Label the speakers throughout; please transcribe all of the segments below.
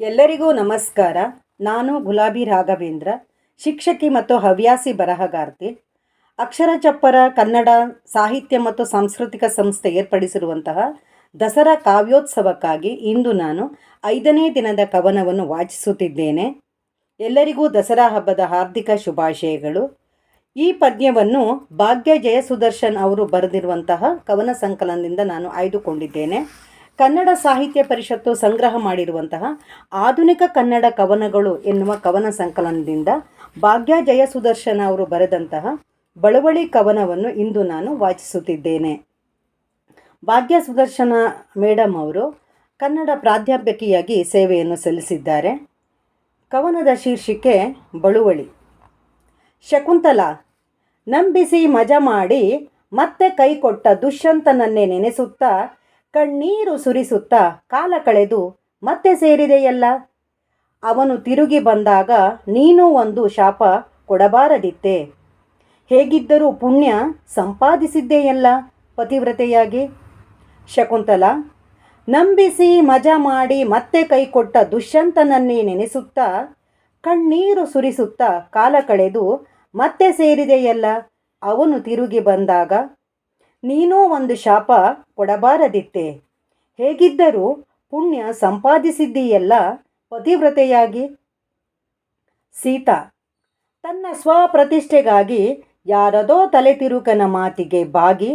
Speaker 1: ಎಲ್ಲರಿಗೂ ನಮಸ್ಕಾರ. ನಾನು ಗುಲಾಬಿ ರಾಘವೇಂದ್ರ, ಶಿಕ್ಷಕಿ ಮತ್ತು ಹವ್ಯಾಸಿ ಬರಹಗಾರ್ತಿ. ಅಕ್ಷರ ಚಪ್ಪರ ಕನ್ನಡ ಸಾಹಿತ್ಯ ಮತ್ತು ಸಾಂಸ್ಕೃತಿಕ ಸಂಸ್ಥೆ ಏರ್ಪಡಿಸಿರುವಂತಹ ದಸರಾ ಕಾವ್ಯೋತ್ಸವಕ್ಕಾಗಿ ಇಂದು ನಾನು ಐದನೇ ದಿನದ ಕವನವನ್ನು ವಾಚಿಸುತ್ತಿದ್ದೇನೆ. ಎಲ್ಲರಿಗೂ ದಸರಾ ಹಬ್ಬದ ಹಾರ್ದಿಕ ಶುಭಾಶಯಗಳು. ಈ ಪದ್ಯವನ್ನು ಭಾಗ್ಯ ಜಯಸುದರ್ಶನ್ ಅವರು ಬರೆದಿರುವಂತಹ ಕವನ ಸಂಕಲನದಿಂದ ನಾನು ಆಯ್ದುಕೊಂಡಿದ್ದೇನೆ. ಕನ್ನಡ ಸಾಹಿತ್ಯ ಪರಿಷತ್ತು ಸಂಗ್ರಹ ಮಾಡಿರುವಂತಹ ಆಧುನಿಕ ಕನ್ನಡ ಕವನಗಳು ಎನ್ನುವ ಕವನ ಸಂಕಲನದಿಂದ ಭಾಗ್ಯ ಜಯಸುದರ್ಶನ್ ಅವರು ಬರೆದಂತಹ ಬಳುವಳಿ ಕವನವನ್ನು ಇಂದು ನಾನು ವಾಚಿಸುತ್ತಿದ್ದೇನೆ. ಭಾಗ್ಯ ಸುದರ್ಶನ ಮೇಡಮ್ ಅವರು ಕನ್ನಡ ಪ್ರಾಧ್ಯಾಪಕಿಯಾಗಿ ಸೇವೆಯನ್ನು ಸಲ್ಲಿಸಿದ್ದಾರೆ. ಕವನದ ಶೀರ್ಷಿಕೆ ಬಳುವಳಿ. ಶಕುಂತಲ, ನಂಬಿಸಿ ಮಜಾ ಮಾಡಿ ಮತ್ತೆ ಕೈ ಕೊಟ್ಟ ದುಷ್ಯಂತನನ್ನೇ ನೆನೆಸುತ್ತಾ ಕಣ್ಣೀರು ಸುರಿಸುತ್ತಾ ಕಾಲ ಕಳೆದು ಮತ್ತೆ ಸೇರಿದೆಯಲ್ಲ? ಅವನು ತಿರುಗಿ ಬಂದಾಗ ನೀನು ಒಂದು ಶಾಪ ಕೊಡಬಾರದಿತ್ತೆ. ಹೇಗಿದ್ದರೂ ಪುಣ್ಯ ಸಂಪಾದಿಸಿದ್ದೆಯಲ್ಲ ಪತಿವ್ರತೆಯಾಗಿ? ಶಕುಂತಲ, ನಂಬಿಸಿ ಮಜಾ ಮಾಡಿ ಮತ್ತೆ ಕೈಕೊಟ್ಟ ದುಷ್ಯಂತನನ್ನೇ ನೆನೆಸುತ್ತಾ ಕಣ್ಣೀರು ಸುರಿಸುತ್ತಾ ಕಾಲ ಕಳೆದು ಮತ್ತೆ ಸೇರಿದೆಯಲ್ಲ? ಅವನು ತಿರುಗಿ ಬಂದಾಗ ನೀನೂ ಒಂದು ಶಾಪ ಕೊಡಬಾರದಿತ್ತೆ. ಹೇಗಿದ್ದರೂ ಪುಣ್ಯ ಸಂಪಾದಿಸಿದ್ದೀಯಲ್ಲ ಪತಿವ್ರತೆಯಾಗಿ? ಸೀತಾ, ತನ್ನ ಸ್ವಪ್ರತಿಷ್ಠೆಗಾಗಿ ಯಾರದೋ ತಲೆ ತಿರುಕನ ಮಾತಿಗೆ ಬಾಗಿ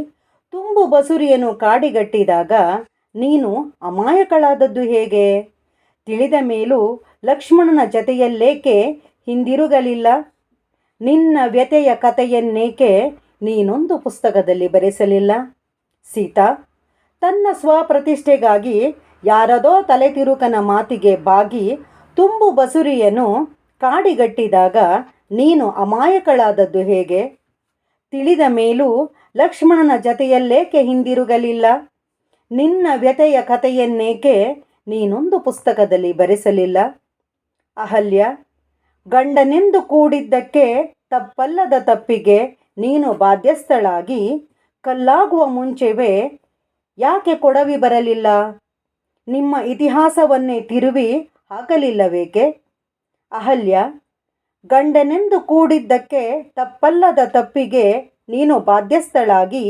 Speaker 1: ತುಂಬು ಬಸುರಿಯನ್ನು ಕಾಡಿಗಟ್ಟಿದಾಗ ನೀನು ಅಮಾಯಕಳಾದದ್ದು ಹೇಗೆ? ತಿಳಿದ ಮೇಲೂ ಲಕ್ಷ್ಮಣನ ಜತೆಯಲ್ಲೇಕೆ ಹಿಂದಿರುಗಲಿಲ್ಲ? ನಿನ್ನ ವ್ಯತೆಯ ಕಥೆಯನ್ನೇಕೆ ನೀನೊಂದು ಪುಸ್ತಕದಲ್ಲಿ ಬರೆಸಲಿಲ್ಲ? ಸೀತಾ, ತನ್ನ ಸ್ವಪ್ರತಿಷ್ಠೆಗಾಗಿ ಯಾರದೋ ತಲೆ ತಿರುಕನ ಮಾತಿಗೆ ಬಾಗಿ ತುಂಬು ಬಸುರಿಯನ್ನು ಕಾಡಿಗಟ್ಟಿದಾಗ ನೀನು ಅಮಾಯಕಳಾದದ್ದು ಹೇಗೆ? ತಿಳಿದ ಮೇಲೂ ಲಕ್ಷ್ಮಣನ ಜತೆಯಲ್ಲೇಕೆ ಹಿಂದಿರುಗಲಿಲ್ಲ? ನಿನ್ನ ವ್ಯತೆಯ ಕಥೆಯನ್ನೇಕೆ ನೀನೊಂದು ಪುಸ್ತಕದಲ್ಲಿ ಬರೆಸಲಿಲ್ಲ? ಅಹಲ್ಯ, ಗಂಡನೆಂದು ಕೂಡಿದ್ದಕ್ಕೆ ತಪ್ಪಲ್ಲದ ತಪ್ಪಿಗೆ ನೀನು ಬಾಧ್ಯಸ್ಥಳಾಗಿ ಕಲ್ಲಾಗುವ ಮುಂಚೆವೇ ಯಾಕೆ ಕೊಡವಿ ಬರಲಿಲ್ಲ? ನಿಮ್ಮ ಇತಿಹಾಸವನ್ನೇ ತಿರುವಿ ಹಾಕಲಿಲ್ಲವೇಕೆ? ಅಹಲ್ಯ, ಗಂಡನೆಂದು ಕೂಡಿದ್ದಕ್ಕೆ ತಪ್ಪಲ್ಲದ ತಪ್ಪಿಗೆ ನೀನು ಬಾಧ್ಯಸ್ಥಳಾಗಿ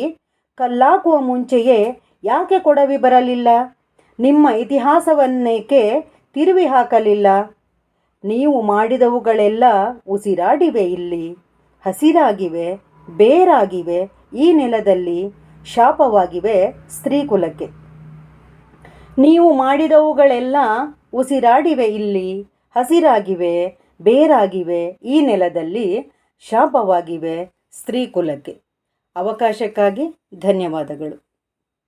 Speaker 1: ಕಲ್ಲಾಗುವ ಮುಂಚೆಯೇ ಯಾಕೆ ಕೊಡವಿ ಬರಲಿಲ್ಲ? ನಿಮ್ಮ ಇತಿಹಾಸವನ್ನೇಕೆ ತಿರುವಿ ಹಾಕಲಿಲ್ಲ? ನೀವು ಮಾಡಿದವುಗಳೆಲ್ಲ ಉಸಿರಾಡಿವೆ ಇಲ್ಲಿ, ಹಸಿರಾಗಿವೆ. ಬೇರಾಗಿವೆ, ಈ ನೆಲದಲ್ಲಿ ಶಾಪವಾಗಿವೆ ಸ್ತ್ರೀಕುಲಕ್ಕೆ. ನೀವು ಮಾಡಿದವುಗಳೆಲ್ಲ ಉಸಿರಾಡಿವೆ ಇಲ್ಲಿ, ಹಸಿರಾಗಿವೆ, ಬೇರಾಗಿವೆ, ಈ ನೆಲದಲ್ಲಿ ಶಾಪವಾಗಿವೆ ಸ್ತ್ರೀಕುಲಕ್ಕೆ. ಅವಕಾಶಕ್ಕಾಗಿ ಧನ್ಯವಾದಗಳು.